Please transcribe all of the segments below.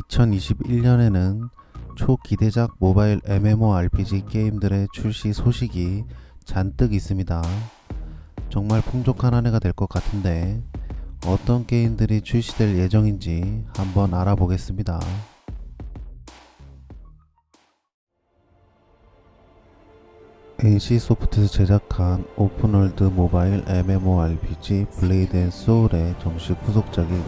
2021년에는 초기대작 모바일 MMORPG 게임들의 출시 소식이 잔뜩 있습니다. 정말 풍족한 한 해가 될 것 같은데 어떤 게임들이 출시될 예정인지 한번 알아보겠습니다. NC소프트에서 제작한 오픈월드 모바일 MMORPG 블레이드 앤 소울의 정식 후속작인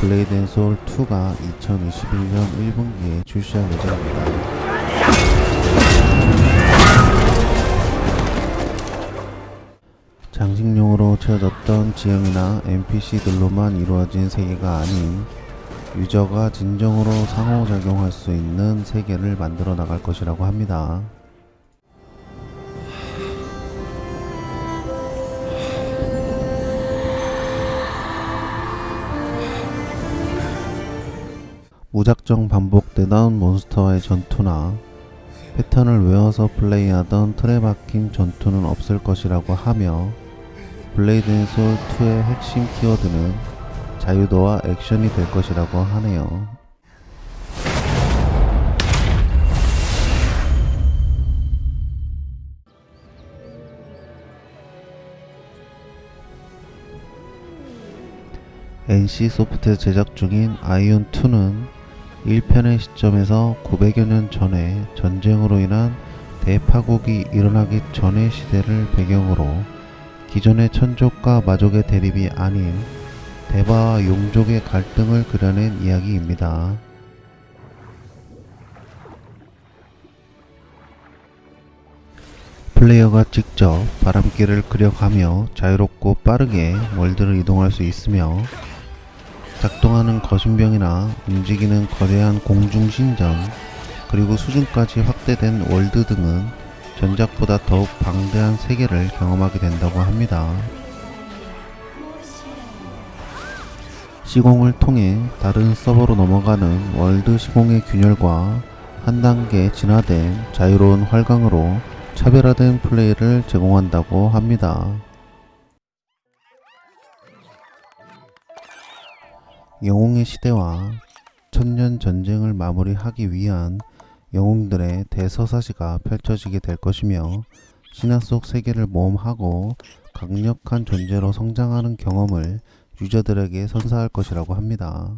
블레이드 앤 소울 2가 2021년 1분기에 출시할 예정입니다. 장식용으로 채워졌던 지형이나 NPC들로만 이루어진 세계가 아닌 유저가 진정으로 상호작용할 수 있는 세계를 만들어 나갈 것이라고 합니다. 무작정 반복되던 몬스터와의 전투나 패턴을 외워서 플레이하던 틀에 박힌 전투는 없을 것이라고 하며 블레이드 앤 소울 2의 핵심 키워드는 자유도와 액션이 될 것이라고 하네요. NC 소프트 제작 중인 아이온 2는 1편의 시점에서 900여 년 전에 전쟁으로 인한 대파국이 일어나기 전의 시대를 배경으로 기존의 천족과 마족의 대립이 아닌 대바와 용족의 갈등을 그려낸 이야기입니다. 플레이어가 직접 바람길을 그려가며 자유롭고 빠르게 월드를 이동할 수 있으며 작동하는 거신병이나 움직이는 거대한 공중신전 그리고 수준까지 확대된 월드 등은 전작보다 더욱 방대한 세계를 경험하게 된다고 합니다. 시공을 통해 다른 서버로 넘어가는 월드 시공의 균열과 한 단계 진화된 자유로운 활강으로 차별화된 플레이를 제공한다고 합니다. 영웅의 시대와 천년 전쟁을 마무리하기 위한 영웅들의 대서사시가 펼쳐지게 될 것이며 신화 속 세계를 모험하고 강력한 존재로 성장하는 경험을 유저들에게 선사할 것이라고 합니다.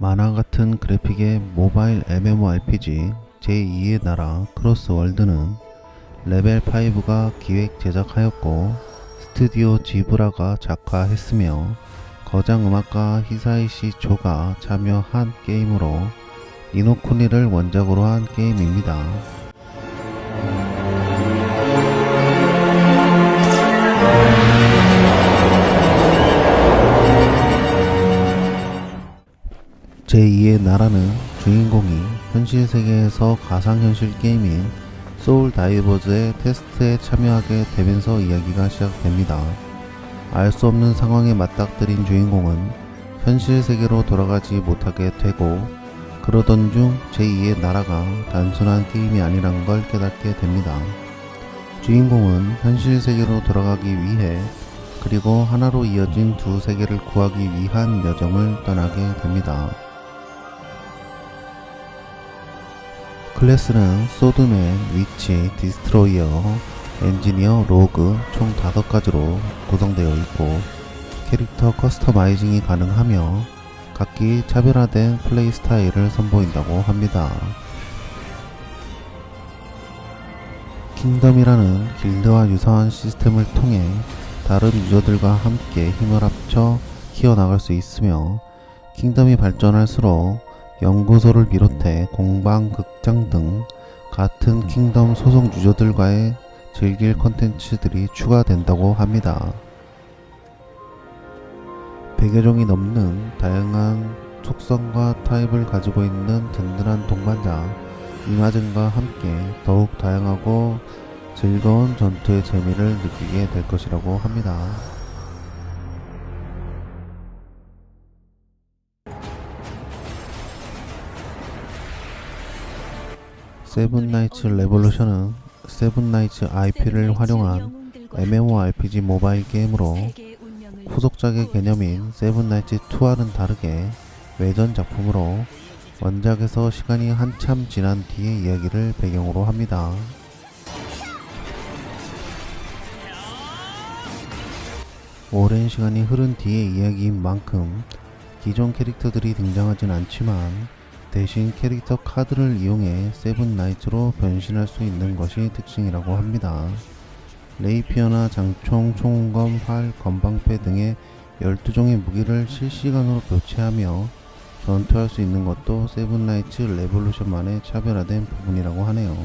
만화 같은 그래픽의 모바일 MMORPG 제2의 나라 크로스월드는 레벨 5가 기획 제작하였고 스튜디오 지브라가 작화했으며 거장 음악가 히사이시 조가 참여한 게임으로 니노쿠니를 원작으로 한 게임입니다. 제2의 나라는 주인공이 현실 세계에서 가상현실 게임인 소울 다이버즈의 테스트에 참여하게 되면서 이야기가 시작됩니다. 알 수 없는 상황에 맞닥뜨린 주인공은 현실 세계로 돌아가지 못하게 되고 그러던 중 제2의 나라가 단순한 게임이 아니란 걸 깨닫게 됩니다. 주인공은 현실 세계로 돌아가기 위해 그리고 하나로 이어진 두 세계를 구하기 위한 여정을 떠나게 됩니다. 클래스는 소드맨, 위치, 디스트로이어, 엔지니어, 로그 총 5가지로 구성되어 있고 캐릭터 커스터마이징이 가능하며 각기 차별화된 플레이 스타일을 선보인다고 합니다. 킹덤이라는 길드와 유사한 시스템을 통해 다른 유저들과 함께 힘을 합쳐 키워나갈 수 있으며 킹덤이 발전할수록 연구소를 비롯해 공방, 극장 등 같은 킹덤 소속 유저들과의 즐길 컨텐츠들이 추가된다고 합니다. 100여 종이 넘는 다양한 속성과 타입을 가지고 있는 든든한 동반자 이마진과 함께 더욱 다양하고 즐거운 전투의 재미를 느끼게 될 것이라고 합니다. 세븐 나이츠 레볼루션은 세븐나이츠 IP를 활용한 MMORPG 모바일 게임으로 후속작의 개념인 세븐나이츠 2와는 다르게 외전 작품으로 원작에서 시간이 한참 지난 뒤의 이야기를 배경으로 합니다. 오랜 시간이 흐른 뒤의 이야기인 만큼 기존 캐릭터들이 등장하진 않지만 대신 캐릭터 카드를 이용해 세븐 나이츠로 변신할 수 있는 것이 특징이라고 합니다. 레이피어나 장총, 총검, 활, 건방패 등의 12종의 무기를 실시간으로 교체하며 전투할 수 있는 것도 세븐 나이츠 레볼루션만의 차별화된 부분이라고 하네요.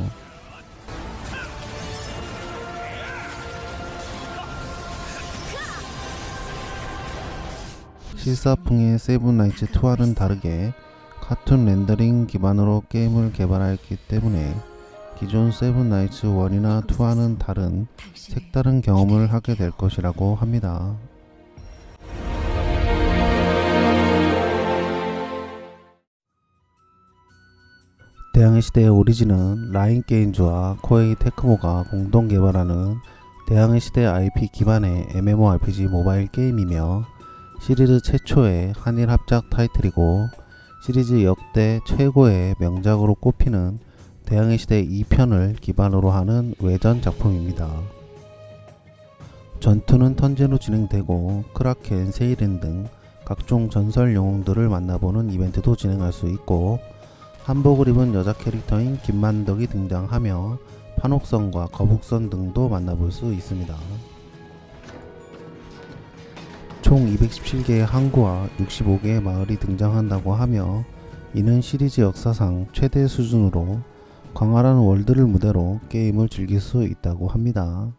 실사풍의 세븐 나이츠 2와는 다르게 카툰 렌더링 기반으로 게임을 개발하였기 때문에 기존 세븐 나이츠 1이나 2와는 다른 색다른 경험을 하게 될 것이라고 합니다. 대항해 시대의 오리진은 라인 게임즈와 코에이 테크모가 공동 개발하는 대항해 시대 IP 기반의 MMORPG 모바일 게임이며 시리즈 최초의 한일 합작 타이틀이고 시리즈 역대 최고의 명작으로 꼽히는 대항해 시대 2편을 기반으로 하는 외전 작품입니다. 전투는 턴제로 진행되고 크라켄, 세이렌 등 각종 전설 영웅들을 만나보는 이벤트도 진행할 수 있고 한복을 입은 여자 캐릭터인 김만덕이 등장하며 판옥선과 거북선 등도 만나볼 수 있습니다. 총 217개의 항구와 65개의 마을이 등장한다고 하며 이는 시리즈 역사상 최대 수준으로 광활한 월드를 무대로 게임을 즐길 수 있다고 합니다.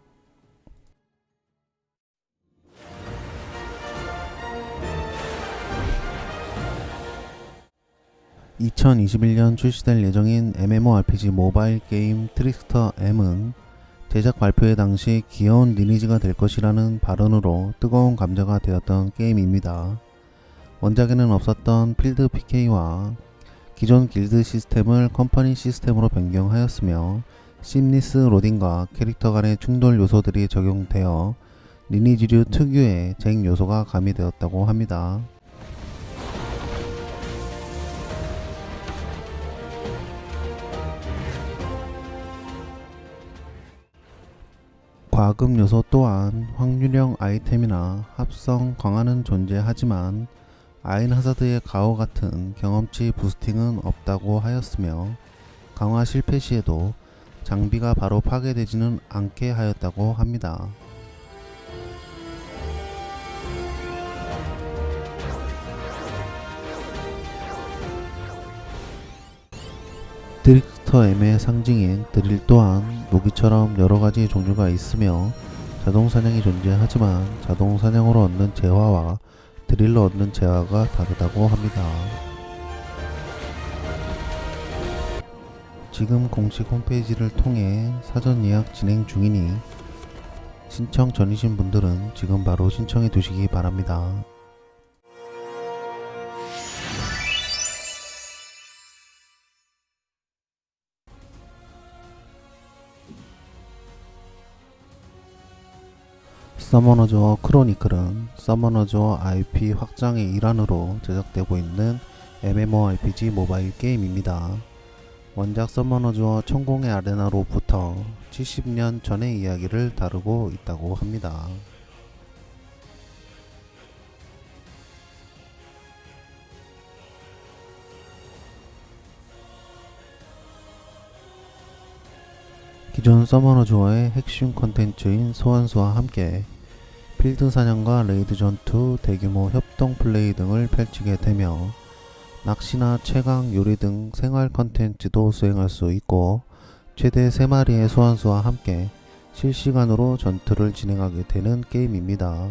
2021년 출시될 예정인 MMORPG 모바일 게임 트릭스터 M은 제작 발표회 당시 귀여운 리니지가 될 것이라는 발언으로 뜨거운 감자가 되었던 게임입니다. 원작에는 없었던 필드 PK와 기존 길드 시스템을 컴퍼니 시스템으로 변경하였으며 심리스 로딩과 캐릭터 간의 충돌 요소들이 적용되어 리니지류 특유의 쟁 요소가 가미되었다고 합니다. 과금 요소 또한 확률형 아이템이나 합성 강화는 존재하지만 아인 하자드의 가오 같은 경험치 부스팅은 없다고 하였으며 강화 실패 시에도 장비가 바로 파괴되지는 않게 하였다고 합니다. 드릭스터 M의 상징인 드릴 또한 무기처럼 여러가지 종류가 있으며 자동 사냥이 존재하지만 자동 사냥으로 얻는 재화와 드릴로 얻는 재화가 다르다고 합니다. 지금 공식 홈페이지를 통해 사전 예약 진행 중이니 신청 전이신 분들은 지금 바로 신청해 두시기 바랍니다. 서머너즈어 크로니클은 서머너즈어 IP 확장의 일환으로 제작되고 있는 MMORPG 모바일 게임입니다. 원작 서머너즈어 천공의 아레나로부터 70년 전의 이야기를 다루고 있다고 합니다. 기존 서머너즈어의 핵심 컨텐츠인 소환수와 함께 필드 사냥과 레이드 전투, 대규모 협동 플레이 등을 펼치게 되며 낚시나 채광, 요리 등 생활 컨텐츠도 수행할 수 있고 최대 3마리의 소환수와 함께 실시간으로 전투를 진행하게 되는 게임입니다.